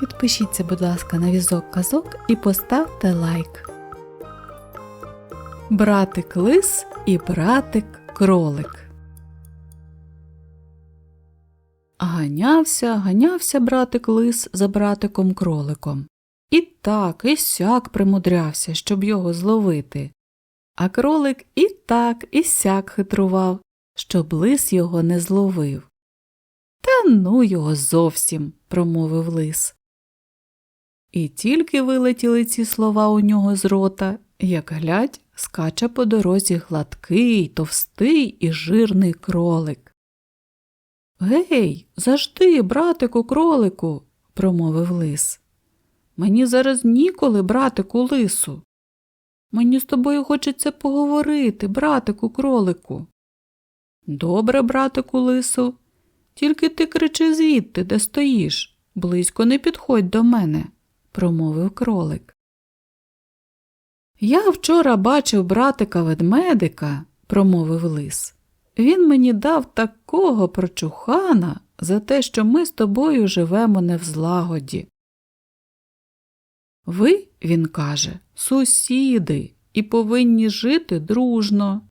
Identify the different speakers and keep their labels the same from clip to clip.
Speaker 1: Підпишіться, будь ласка, на візок казок і поставте лайк. Братик лис і братик кролик. Ганявся, ганявся братик лис за братиком кроликом. І так, і сяк примудрявся, щоб його зловити. А кролик і так, і сяк хитрував, щоб лис його не зловив. Та ну його зовсім, промовив лис. І тільки вилетіли ці слова у нього з рота, як глядь, скаче по дорозі гладкий, товстий і жирний кролик. Гей, завжди, братику кролику, промовив лис. Мені зараз ніколи, братику лису. Мені з тобою хочеться поговорити, братику кролику. Добре, братику лису, тільки ти кричи звідти, де стоїш, близько не підходь до мене, промовив кролик. Я вчора бачив братика ведмедика, промовив лис. Він мені дав такого прочухана за те, що ми з тобою живемо не в злагоді. Ви, він каже, сусіди і повинні жити дружно.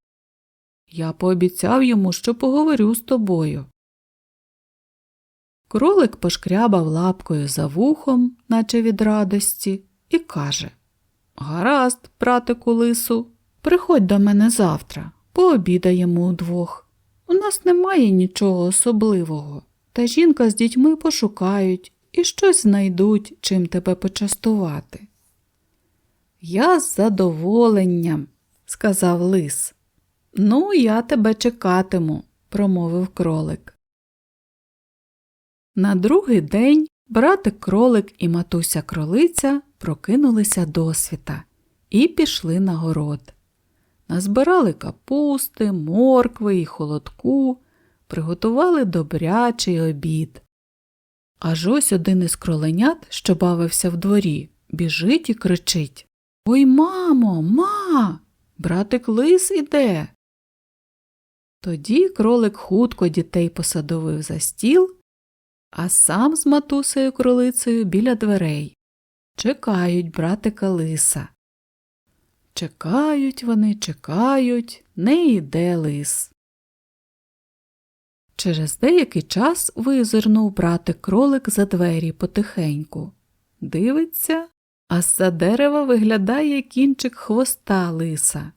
Speaker 1: Я пообіцяв йому, що поговорю з тобою. Кролик пошкрябав лапкою за вухом, наче від радості, і каже Гаразд, братику лису, приходь до мене завтра, пообідаємо удвох. У нас немає нічого особливого, та жінка з дітьми пошукають і щось знайдуть, чим тебе почастувати. Я з задоволенням, сказав лис. Ну, я тебе чекатиму, промовив кролик. На другий день братик кролик і матуся кролиця прокинулися досвіта і пішли на город. Назбирали капусти, моркви і холодку, приготували добрячий обід. Аж ось один із кроленят, що бавився в дворі, біжить і кричить Ой, мамо, ма! Братик лис іде. Тоді кролик хутко дітей посадовив за стіл, а сам з матусею кролицею біля дверей. Чекають братика лиса. Чекають вони, чекають, не йде лис. Через деякий час визирнув братик кролик за двері потихеньку. Дивиться, а з-за дерева виглядає кінчик хвоста лиса.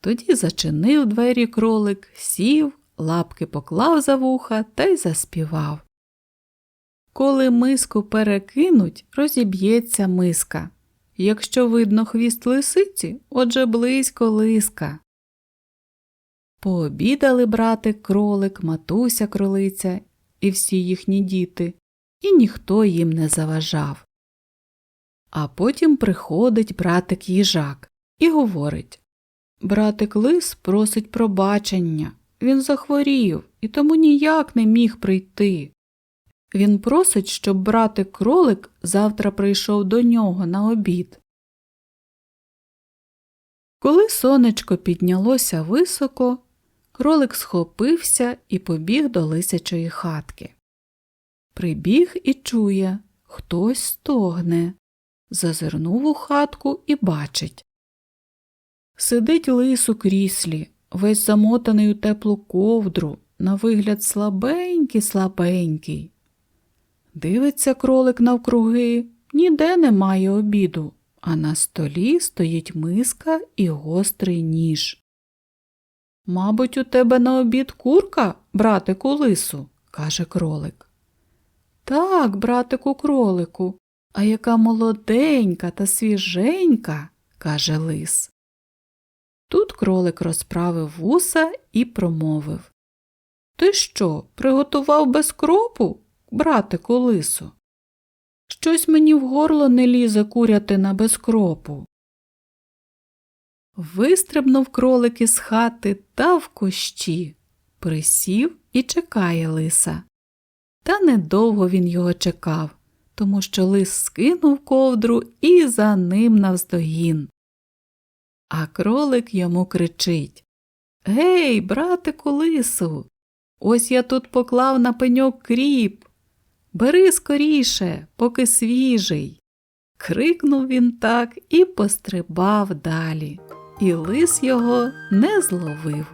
Speaker 1: Тоді зачинив двері кролик, сів, лапки поклав за вуха та й заспівав. Коли миску перекинуть, розіб'ється миска. Якщо видно хвіст лисиці, отже близько лиска. Пообідали братик кролик, матуся кролиця і всі їхні діти, і ніхто їм не заважав. А потім приходить братик їжак і говорить Братик лис просить пробачення. Він захворів і тому ніяк не міг прийти. Він просить, щоб братик кролик завтра прийшов до нього на обід. Коли сонечко піднялося високо, кролик схопився і побіг до лисячої хатки. Прибіг і чує хтось стогне. Зазирнув у хатку і бачить. Сидить лис у кріслі, весь замотаний у теплу ковдру, на вигляд слабенький, слабенький. Дивиться кролик навкруги, ніде немає обіду, а на столі стоїть миска і гострий ніж. Мабуть, у тебе на обід курка, братику лису, каже кролик. Так, братику кролику, а яка молоденька та свіженька, каже лис. Тут кролик розправив вуса і промовив Ти що, приготував без кропу, братику лису? Щось мені в горло не лізе курятина без кропу. Вистрибнув кролик із хати та в кущі, присів і чекає лиса. Та недовго він його чекав, тому що лис скинув ковдру і за ним навздогін. А кролик йому кричить Гей, братику лису, ось я тут поклав на пеньок кріп. Бери скоріше, поки свіжий. Крикнув він так і пострибав далі, і лис його не зловив.